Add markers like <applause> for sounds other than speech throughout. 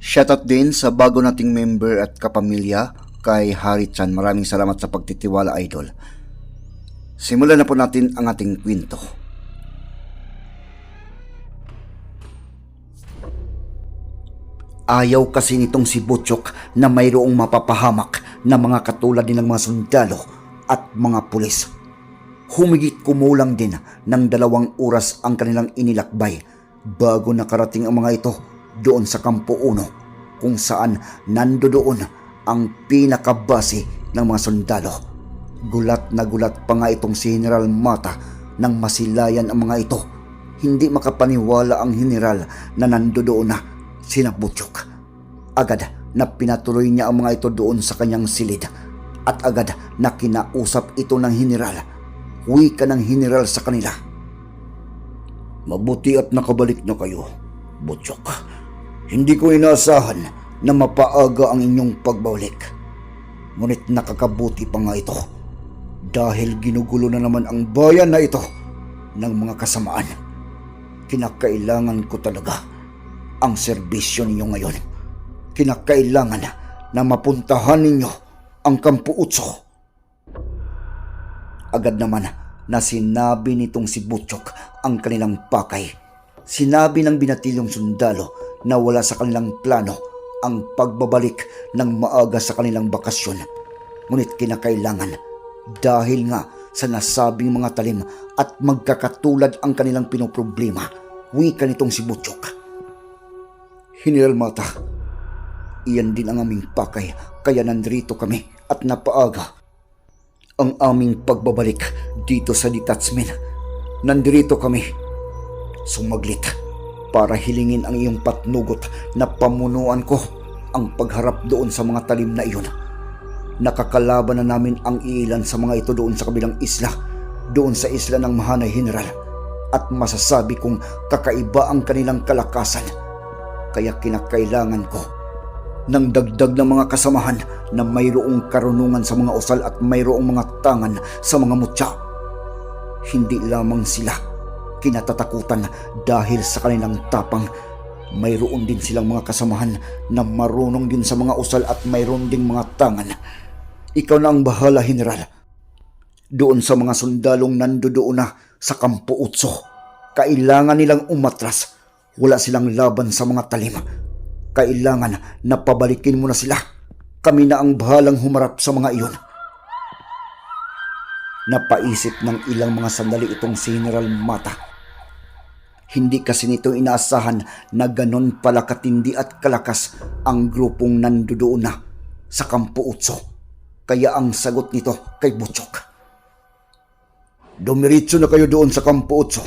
Shoutout din sa bago nating member at kapamilya kay Hari Chan. Maraming salamat sa pagtitiwala idol. Simulan na po natin ang ating kwento. Ayaw kasi nitong si Butchok na mayroong mapapahamak na mga katulad nilang mga sundalo at mga pulis. Humigit kumulang din ng dalawang oras ang kanilang inilakbay bago nakarating ang mga ito doon sa Kampo 1 kung saan nando doon ang pinakabase ng mga sundalo. Gulat na gulat pa nga itong si General Mata nang masilayan ang mga ito. Hindi makapaniwala ang general na nando doon na sinabutyok. Agad na pinatuloy niya ang mga ito doon sa kanyang silid at agad na kinausap ito ng general. Huwi ka ng general sa kanila. Mabuti at nakabalik na kayo, Butchok. Hindi ko inaasahan na mapaaga ang inyong pagbalik. Ngunit nakakabuti pa nga ito dahil ginugulo na naman ang bayan na ito ng mga kasamaan. Kinakailangan ko talaga ang serbisyo ninyo ngayon. Kinakailangan na mapuntahan ninyo ang Kampo Utso. Agad naman na sinabi nitong si Butchok ang kanilang pakay. Sinabi ng binatilyong sundalo na wala sa kanilang plano ang pagbabalik ng maaga sa kanilang bakasyon. Ngunit kinakailangan dahil nga sa nasabing mga talim at magkakatulad ang kanilang pinoproblema, wika nitong si Butchok. General Mata, iyan din ang aming pakay kaya nandrito kami at napaaga. Ang aming pagbabalik dito sa detachment. Nandrito kami. Sumaglit para hilingin ang iyong patnugot na pamunuan ko ang pagharap doon sa mga talim na iyon. Nakakalaban na namin ang ilan sa mga ito doon sa kabilang isla, doon sa isla ng Mahanay General. At masasabi kong kakaiba ang kanilang kalakasan. Kaya kinakailangan ko ng dagdag ng mga kasamahan na mayroong karunungan sa mga usal at mayroong mga tangan sa mga mutya. Hindi lamang sila kinatatakutan dahil sa kanilang tapang. Mayroon din silang mga kasamahan na marunong din sa mga usal at mayroon ding mga tangan. Ikaw na ang bahala, General. Doon sa mga sundalong nandoon na sa Kampo Utso, kailangan nilang umatras. Wala silang laban sa mga talim. Kailangan na pabalikin mo na sila. Kami na ang bahalang humarap sa mga iyon. Napaisip ng ilang mga sandali itong si General Mata. Hindi kasi nito inaasahan na ganon pala katindi at kalakas ang grupong nandoon na sa Kampo Utso. Kaya ang sagot nito kay Butchok. Dumiritso na kayo doon sa Kampo Utso,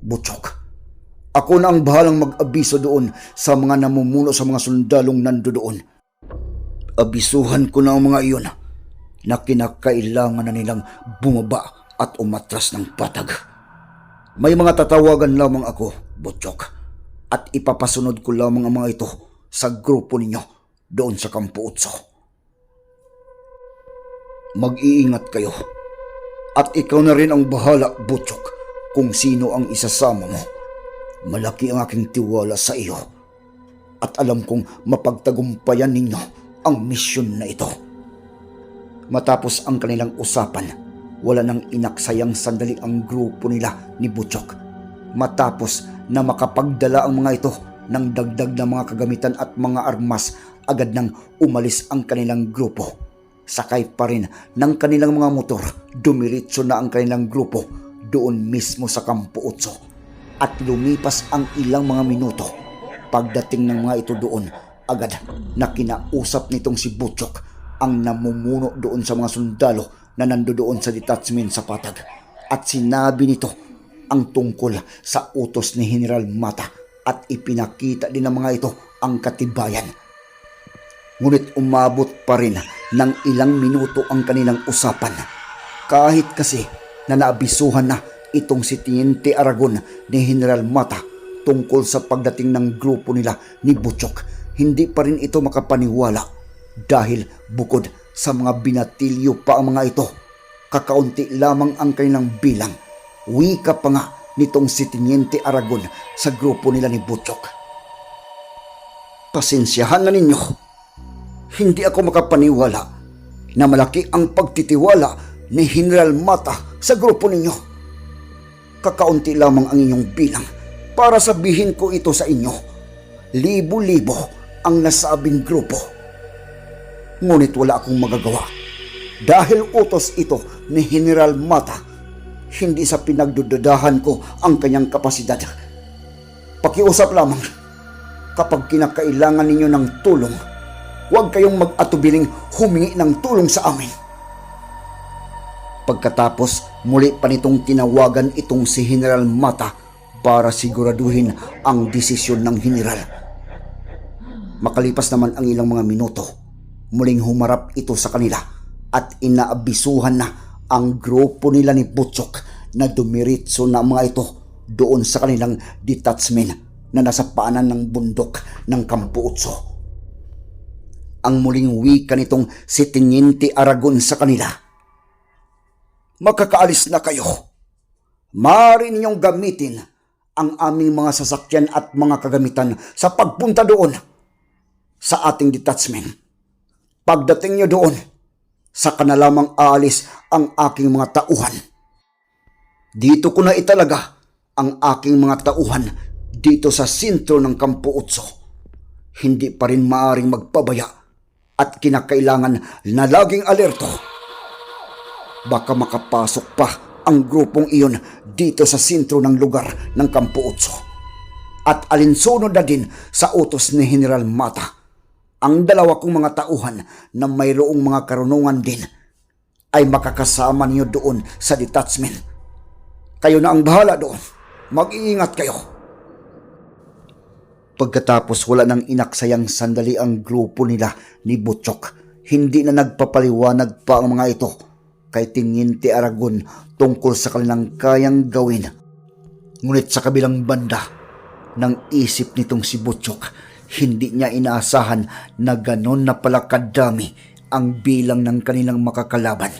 Butchok. Ako na ang bahalang mag-abiso doon sa mga namumuno sa mga sundalong nandoon. Abisuhan ko na ang mga iyon na kinakailangan na nilang bumaba at umatras ng patag. May mga tatawagan lamang ako, Butchok, at ipapasunod ko lamang ang mga ito sa grupo ninyo doon sa Kampo Utso. Mag-iingat kayo. At ikaw na rin ang bahala, Butchok, kung sino ang isasama mo. Malaki ang aking tiwala sa iyo. At alam kong mapagtagumpayan ninyo ang misyon na ito. Matapos ang kanilang usapan, wala nang inaksayang sandali ang grupo nila ni Butchok. Matapos na makapagdala ang mga ito ng dagdag na mga kagamitan at mga armas agad nang umalis ang kanilang grupo. Sakay pa rin ng kanilang mga motor, dumiritso na ang kanilang grupo doon mismo sa Kampo Otso. At lumipas ang ilang mga minuto. Pagdating ng mga ito doon, agad na kinausap nitong si Butchok ang namumuno doon sa mga sundalo na nandoon sa detachment sa patag. At sinabi nito ang tungkol sa utos ni General Mata at ipinakita din ng mga ito ang katibayan. Ngunit umabot pa rin ng ilang minuto ang kanilang usapan. Kahit kasi na naabisuhan na itong si Tiniente Aragon ni General Mata tungkol sa pagdating ng grupo nila ni Butchok, hindi pa rin ito makapaniwala dahil bukod sa mga binatilyo pa ang mga ito, kakaunti lamang ang kanilang bilang. Wika pa nga nitong si Tiniente Aragon sa grupo nila ni Butchok. Pasensyahan na ninyo. Hindi ako makapaniwala na malaki ang pagtitiwala ni General Mata sa grupo ninyo. Kakaunti lamang ang inyong bilang para sabihin ko ito sa inyo. Libo-libo ang nasabing grupo. Ngunit wala akong magagawa dahil utos ito ni General Mata. Hindi sa pinagdududahan ko ang kanyang kapasidad. Pakiusap lamang kapag kinakailangan ninyo ng tulong, huwag kayong mag-atubiling humingi ng tulong sa amin. Pagkatapos, muli pa nitong tinawagan itong si General Mata para siguraduhin ang desisyon ng General. Makalipas naman ang ilang mga minuto, muling humarap ito sa kanila at inaabisuhan na ang grupo nila ni Butchok na dumiritso na mga ito doon sa kanilang detachment na nasa paanan ng bundok ng Kampo Utso. Ang muling wika nitong si Tiniente Aragon sa kanila. Makakaalis na kayo. Maaari ninyong gamitin ang aming mga sasakyan at mga kagamitan sa pagpunta doon sa ating detachment. Pagdating nyo doon, saka na lamang aalis ang aking mga tauhan. Dito ko na italaga ang aking mga tauhan dito sa sentro ng Kampo Utso. Hindi pa rin maaring magpabaya at kinakailangan na laging alerto. Baka makapasok pa ang grupong iyon dito sa sentro ng lugar ng Kampo Utso. At alinsunod na din sa utos ni General Mata ang dalawa kong mga tauhan na mayroong mga karunungan din ay makakasama niyo doon sa detachment. Kayo na ang bahala doon. Mag-iingat kayo. Pagkatapos wala nang inaksayang sandali ang grupo nila ni Butchok, hindi na nagpapaliwanag pa ang mga ito kay Tiniente Aragon tungkol sa kanilang kayang gawin. Ngunit sa kabilang banda, ng isip nitong si Butchok, hindi niya inaasahan na ganon na pala kadami ang bilang ng kanilang makakalaban.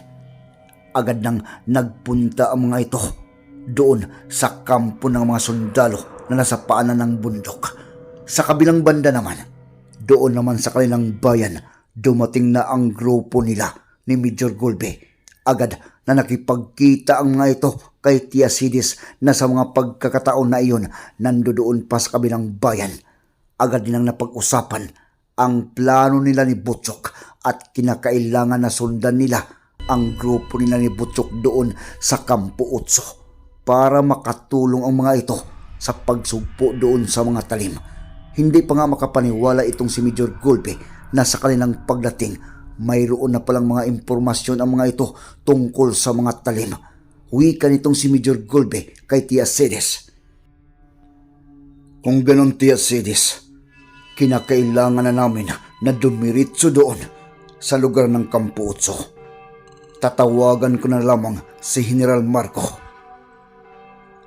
Agad nang nagpunta ang mga ito doon sa kampo ng mga sundalo na nasa paanan ng bundok. Sa kabilang banda naman, doon naman sa kanilang bayan, dumating na ang grupo nila ni Major Gulbe. Agad na nakipagkita ang mga ito kay Tia Sidis na sa mga pagkakataon na iyon nandoon pa sa kabilang bayan agad nilang napag-usapan ang plano nila ni Butchok at kinakailangan na sundan nila ang grupo nila ni Butchok doon sa Kampo Utso para makatulong ang mga ito sa pagsugpo doon sa mga talim. Hindi pa nga makapaniwala itong si Major Golpe na sa kanilang pagdating mayroon na palang mga impormasyon ang mga ito tungkol sa mga talim. Wika nitong si Major Golbe kay Tia Cedes. Kung ganon Tia Cedes, kinakailangan na namin na dumiritso doon sa lugar ng Kampo Utso. Tatawagan ko na lamang si General Marco.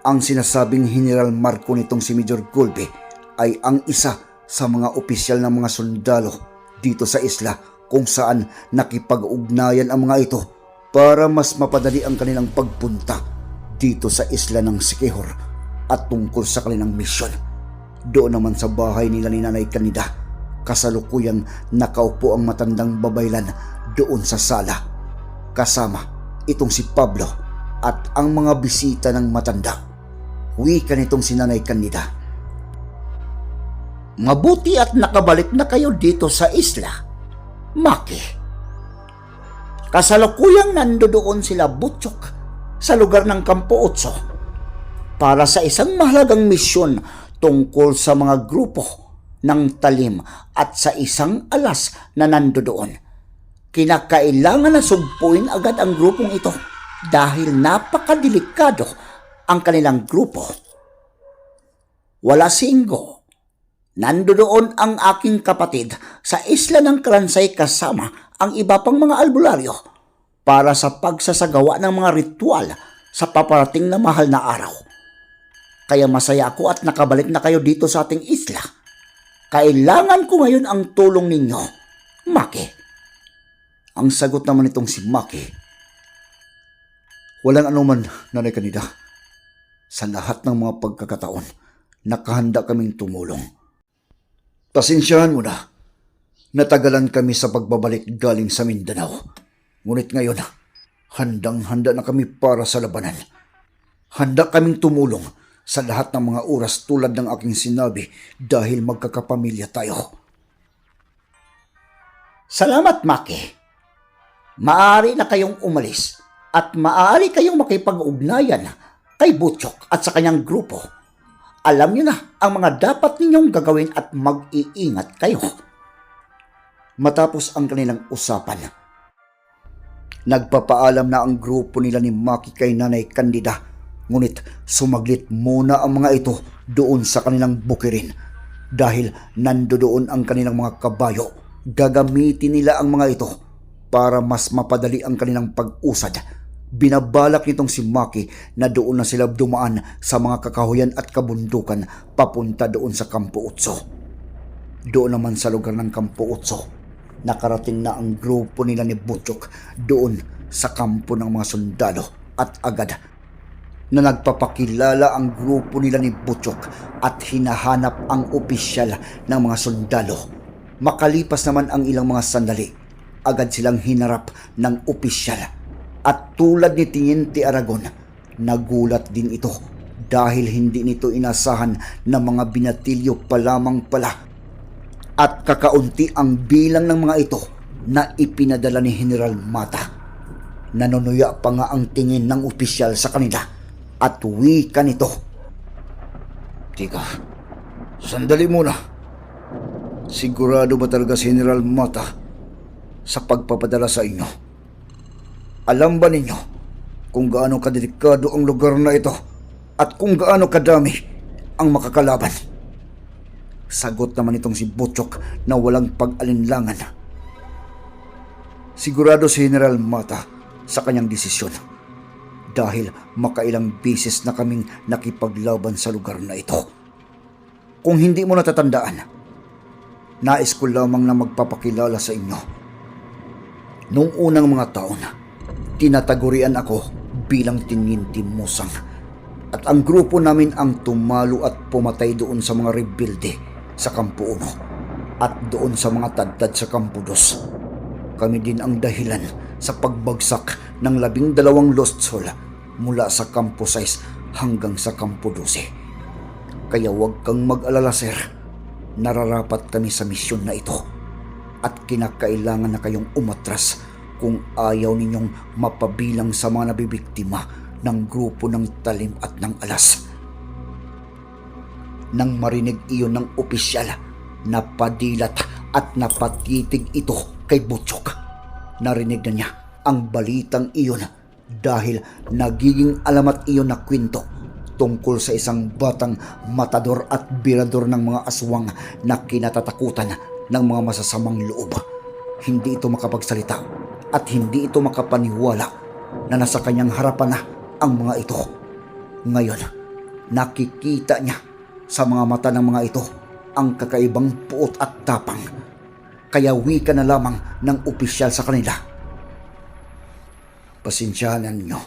Ang sinasabing General Marco nitong si Major Golbe ay ang isa sa mga opisyal ng mga sundalo dito sa isla kung saan nakipag-ugnayan ang mga ito para mas mapadali ang kanilang pagpunta dito sa isla ng Sikihor at tungkol sa kanilang misyon. Doon naman sa bahay nila ni Nanay Kanida, kasalukuyang nakaupo ang matandang babaylan doon sa sala. Kasama itong si Pablo at ang mga bisita ng matanda. Wika nitong si Nanay Kanida. Mabuti at nakabalik na kayo dito sa isla. Maki. Kasalukuyang nando doon sila Butchok sa lugar ng Kampo Otso para sa isang mahalagang misyon tungkol sa mga grupo ng talim at sa isang alas na nando doon. Kinakailangan na sugpuin agad ang grupong ito dahil napakadelikado ang kanilang grupo. Wala si Ingo. Nandoon ang aking kapatid sa isla ng Kalansay kasama ang iba pang mga albularyo para sa pagsasagawa ng mga ritual sa paparating na mahal na araw. Kaya masaya ako at nakabalik na kayo dito sa ating isla. Kailangan ko ngayon ang tulong ninyo, Maki. Ang sagot naman itong si Maki. Walang anuman, Nanay Kanida. Sa lahat ng mga pagkakataon, nakahanda kaming tumulong. Pasensyahan mo na. Natagalan kami sa pagbabalik galing sa Mindanao. Ngunit ngayon, handang-handa na kami para sa labanan. Handa kaming tumulong sa lahat ng mga oras tulad ng aking sinabi dahil magkakapamilya tayo. Salamat, Maki. Maaari na kayong umalis at maaari kayong makipag-ugnayan kay Butchok at sa kanyang grupo. Alam niyo na ang mga dapat ninyong gagawin at mag-iingat kayo. Matapos ang kanilang usapan, nagpapaalam na ang grupo nila ni Maki kay Nanay Candida. Ngunit sumaglit muna ang mga ito doon sa kanilang bukirin dahil nando doon ang kanilang mga kabayo. Gagamitin nila ang mga ito para mas mapadali ang kanilang pag-usad. Binabalak nitong si Maki na doon na sila dumaan sa mga kakahuyan at kabundukan papunta doon sa Kampo Utso. Doon naman sa lugar ng Kampo Utso, nakarating na ang grupo nila ni Butchok doon sa kampo ng mga sundalo at agad na nagpapakilala ang grupo nila ni Butchok at hinahanap ang opisyal ng mga sundalo. Makalipas naman ang ilang mga sandali, agad silang hinarap ng opisyal. At tulad ni Tiniente Aragon, nagulat din ito dahil hindi nito inasahan na mga binatilyo pa lamang pala at kakaunti ang bilang ng mga ito na ipinadala ni General Mata. Nanunuya pa nga ang tingin ng opisyal sa kanila at wika nito. Tika, sandali muna. Sigurado ba talaga si General Mata sa pagpapadala sa inyo? Alam ba ninyo kung gaano kadelikado ang lugar na ito at kung gaano kadami ang makakalaban? Sagot naman itong si Butchok na walang pag-alinlangan. Sigurado si General Mata sa kanyang desisyon dahil makailang bisis na kaming nakipaglaban sa lugar na ito. Kung hindi mo natatandaan, nais ko lamang na magpapakilala sa inyo. Noong unang mga taon, tinatagurian ako bilang Tiniente Musang at ang grupo namin ang tumalo at pumatay doon sa mga rebelde sa Kampo 1 at doon sa mga tadtad sa Kampo 2. Kami din ang dahilan sa pagbagsak ng labing dalawang Lost Soul mula sa Kampo 6 hanggang sa Kampo 12. Kaya huwag kang mag-alala sir, nararapat kami sa misyon na ito at kinakailangan na kayong umatras kung ayaw ninyong mapabilang sa mga nabibiktima ng grupo ng talim at ng alas. Nang marinig iyon ng opisyal, napadilat at napatitig ito kay Butchok. Narinig na niya ang balitang iyon dahil nagiging alamat iyon na kwento tungkol sa isang batang matador at birador ng mga aswang na kinatatakutan ng mga masasamang loob. Hindi ito makapagsalita at hindi ito makapaniwala na nasa kanyang harapan na ang mga ito. Ngayon, nakikita niya sa mga mata ng mga ito ang kakaibang puot at tapang. Kaya wika na lamang ng opisyal sa kanila. Pasensyahan ninyo,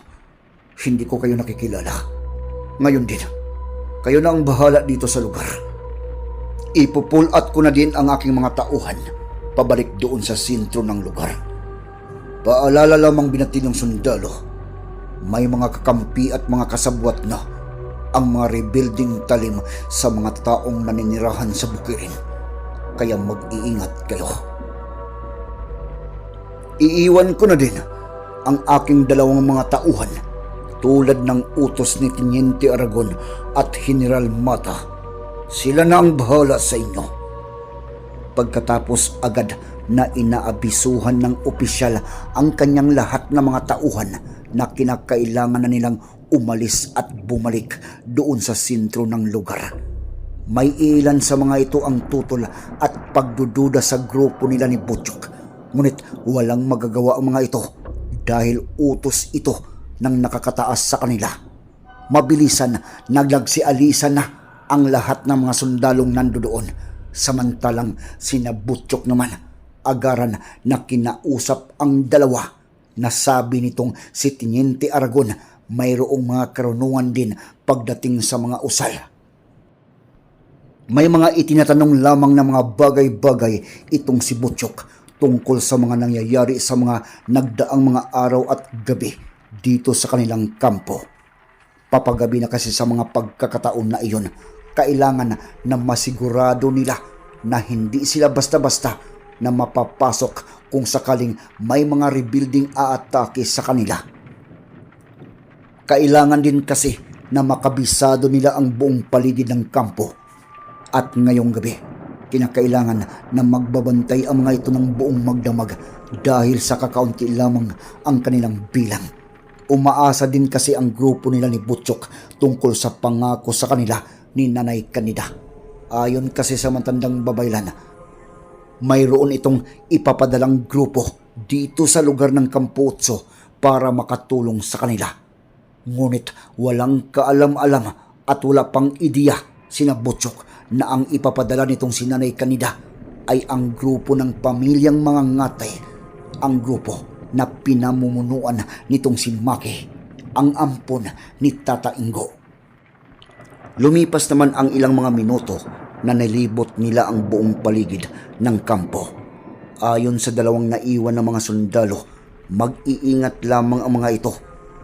hindi ko kayo nakikilala. Ngayon din, kayo na ang bahala dito sa lugar. Ipupulat ko na din ang aking mga tauhan pabalik doon sa sentro ng lugar. Paalala lamang binatin ng sundalo, may mga kakampi at mga kasabwat na ang mga rebuilding talim sa mga taong naninirahan sa bukirin. Kaya mag-iingat kayo. Iiwan ko na din ang aking dalawang mga tauhan tulad ng utos ni Tiniente Aragon at General Mata. Sila na ang bahala sa inyo. Pagkatapos agad na inaabisuhan ng opisyal ang kanyang lahat ng mga tauhan na kinakailangan na nilang umalis at bumalik doon sa sentro ng lugar. May ilan sa mga ito ang tutol at pagdududa sa grupo nila ni Butchok. Ngunit walang magagawa ang mga ito dahil utos ito ng nakakataas sa kanila. Mabilisan naglagsialisan na ang lahat ng mga sundalong nando doon. Samantalang sina Butchok naman agaran na kinausap ang dalawa. Nasabi nitong si Tiniente Aragon mayroong mga karunungan din pagdating sa mga usal. May mga itinatanong lamang na mga bagay-bagay itong si Butchok tungkol sa mga nangyayari sa mga nagdaang mga araw at gabi dito sa kanilang kampo. Papagabi na kasi sa mga pagkakataon na iyon, kailangan na masigurado nila na hindi sila basta-basta na mapapasok kung sakaling may mga rebuilding aatake sa kanila. Kailangan din kasi na makabisado nila ang buong paligid ng kampo. At ngayong gabi, kinakailangan na magbabantay ang mga ito ng buong magdamag dahil sa kakaunti lamang ang kanilang bilang. Umaasa din kasi ang grupo nila ni Butchok tungkol sa pangako sa kanila ni Nanay Kanida. Ayon kasi sa matandang babaylan, mayroon itong ipapadalang grupo dito sa lugar ng Kamputso para makatulong sa kanila. Ngunit walang kaalam-alam at wala pang ideya sina Butchok na ang ipapadala nitong si Nanay Kanida ay ang grupo ng pamilyang mga ngatay. Ang grupo na pinamumunuan nitong si Maki, ang ampon ni Tata Ingo. Lumipas naman ang ilang mga minuto na nilibot nila ang buong paligid ng kampo. Ayon sa dalawang naiwan na mga sundalo, mag-iingat lamang ang mga ito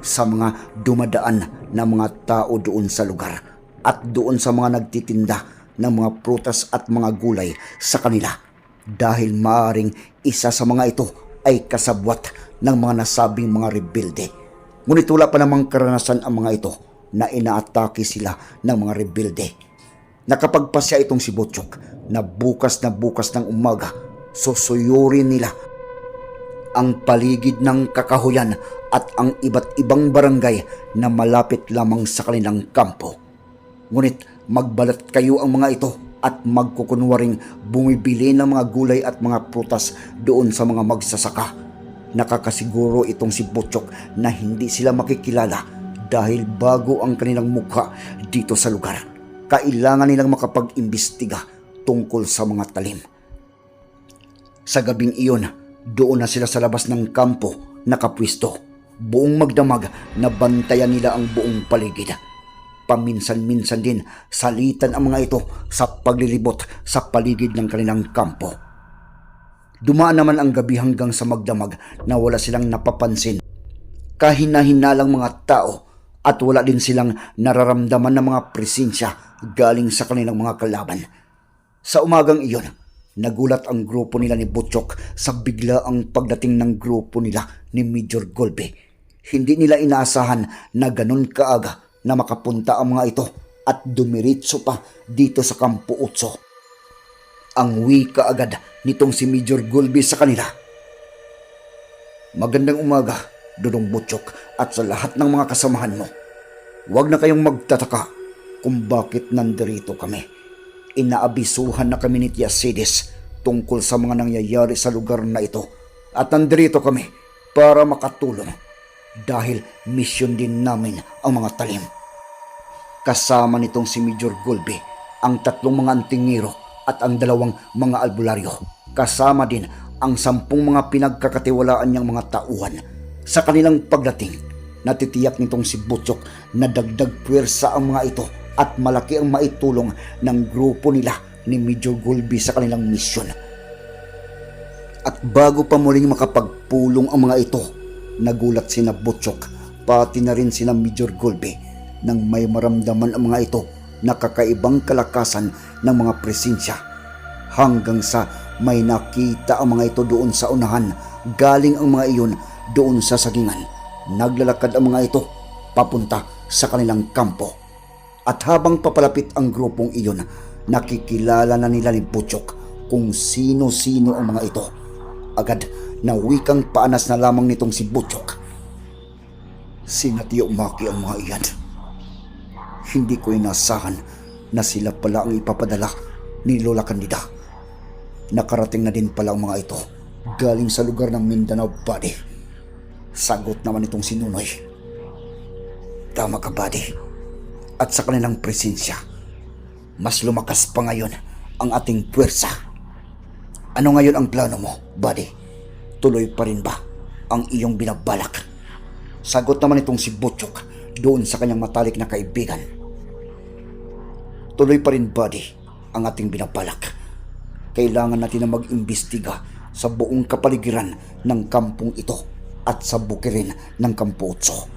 sa mga dumadaan na mga tao doon sa lugar at doon sa mga nagtitinda ng mga prutas at mga gulay sa kanila dahil maaring isa sa mga ito ay kasabwat ng mga nasabing mga rebelde. Ngunit wala pa namang karanasan ang mga ito na inaatake sila ng mga rebelde. Nakapagpasya itong si Butchok na bukas na bukas ng umaga susuyurin nila ang paligid ng kakahuyan at ang iba't ibang barangay na malapit lamang sa kanilang kampo. Ngunit magbalat kayo ang mga ito at magkukunwaring bumibili ng mga gulay at mga prutas doon sa mga magsasaka. Nakakasiguro itong si Butchok na hindi sila makikilala dahil bago ang kanilang mukha dito sa lugar. Kailangan nilang makapag-imbestiga tungkol sa mga talim. Sa gabing iyon, doon na sila sa labas ng kampo nakapwisto. Buong magdamag na bantayan nila ang buong paligid. Paminsan-minsan din salitan ang mga ito sa paglilibot sa paligid ng kanilang kampo. Dumaan naman ang gabi hanggang sa magdamag na wala silang napapansin. Kahina-hinalang mga tao at wala din silang nararamdaman ng mga presensya galing sa kanilang mga kalaban. Sa umagang iyon, nagulat ang grupo nila ni Butchok sa bigla ang pagdating ng grupo nila ni Major Golbe. Hindi nila inaasahan na ganun kaaga na makapunta ang mga ito at dumiritso pa dito sa Kampo Utso. Ang wika agad nitong si Major Golbe sa kanila. Magandang umaga, Dudong Butchok at sa lahat ng mga kasamahan mo. Huwag na kayong magtataka kung bakit nandirito kami. Inaabisuhan na kami ni Tiasides tungkol sa mga nangyayari sa lugar na ito at nandirito kami para makatulong dahil misyon din namin ang mga talim. Kasama nitong si Major Gulbe, ang tatlong mga antingero at ang dalawang mga albularyo. Kasama din ang sampung mga pinagkakatiwalaan niyang mga tauhan. Sa kanilang pagdating, natitiyak nitong si Butchok na dagdag puwersa ang mga ito at malaki ang maitulong ng grupo nila ni Major Gulbe sa kanilang misyon. At bago pa muling makapagpulong ang mga ito, nagulat sina Butchok, pati na rin sina Major Gulbe nang may maramdaman ang mga ito na kakaibang kalakasan ng mga presensya. Hanggang sa may nakita ang mga ito doon sa unahan galing ang mga iyon doon sa sagingan. Naglalakad ang mga ito papunta sa kanilang kampo. At habang papalapit ang grupong iyon nakikilala na nila ni Butchok kung sino-sino ang mga ito. Agad na wikang paanas na lamang nitong si Butchok Sinatiyo Maki ang mga iyan. Hindi ko inasahan na sila pala ang ipapadala ni Lola Candida. Nakarating na din pala ang mga ito galing sa lugar ng Mindanao Body. Sagot naman itong si Nunoy. Tama ka, Buddy. At sa kanilang presensya, mas lumakas pa ngayon ang ating puwersa. Ano ngayon ang plano mo, Buddy? Tuloy pa rin ba ang iyong binabalak? Sagot naman itong si Butchok doon sa kanyang matalik na kaibigan. Tuloy pa rin, buddy, ang ating binabalak. Kailangan natin na mag-imbestiga sa buong kapaligiran ng kampong ito at sa bukirin ng Kampo Otso.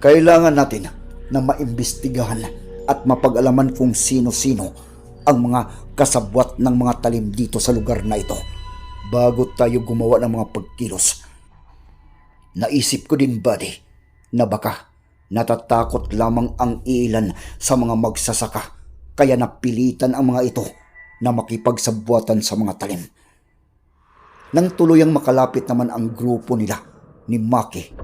Kailangan natin na maimbestigahan at mapag-alaman kung sino-sino ang mga kasabwat ng mga talim dito sa lugar na ito bago tayo gumawa ng mga pagkilos Naisip ko din, buddy, na baka natatakot lamang ang ilan sa mga magsasaka kaya napilitan ang mga ito na makipagsabuatan sa mga talim. Nang tuluyang makalapit naman ang grupo nila ni Maki,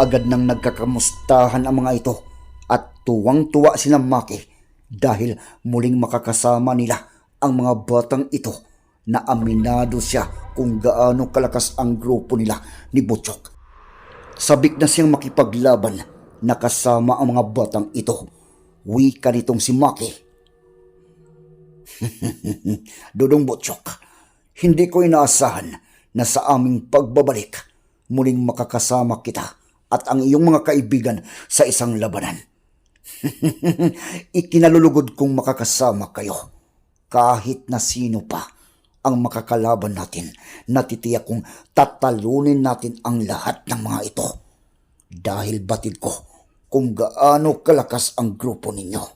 agad nang nagkakamustahan ang mga ito at tuwang-tuwa sila Maki dahil muling makakasama nila ang mga batang ito na aminado siya kung gaano kalakas ang grupo nila ni Butchok. Sabik na siyang makipaglaban na kasama ang mga batang ito. Wika nitong si Maki. <laughs> Dudong Butchok, hindi ko inaasahan na sa aming pagbabalik muling makakasama kita at ang iyong mga kaibigan sa isang labanan. <laughs> Ikinalulugod kong makakasama kayo kahit na sino pa ang makakalaban natin. Natitiyak kong tatalunin natin ang lahat ng mga ito. Dahil batid ko kung gaano kalakas ang grupo ninyo.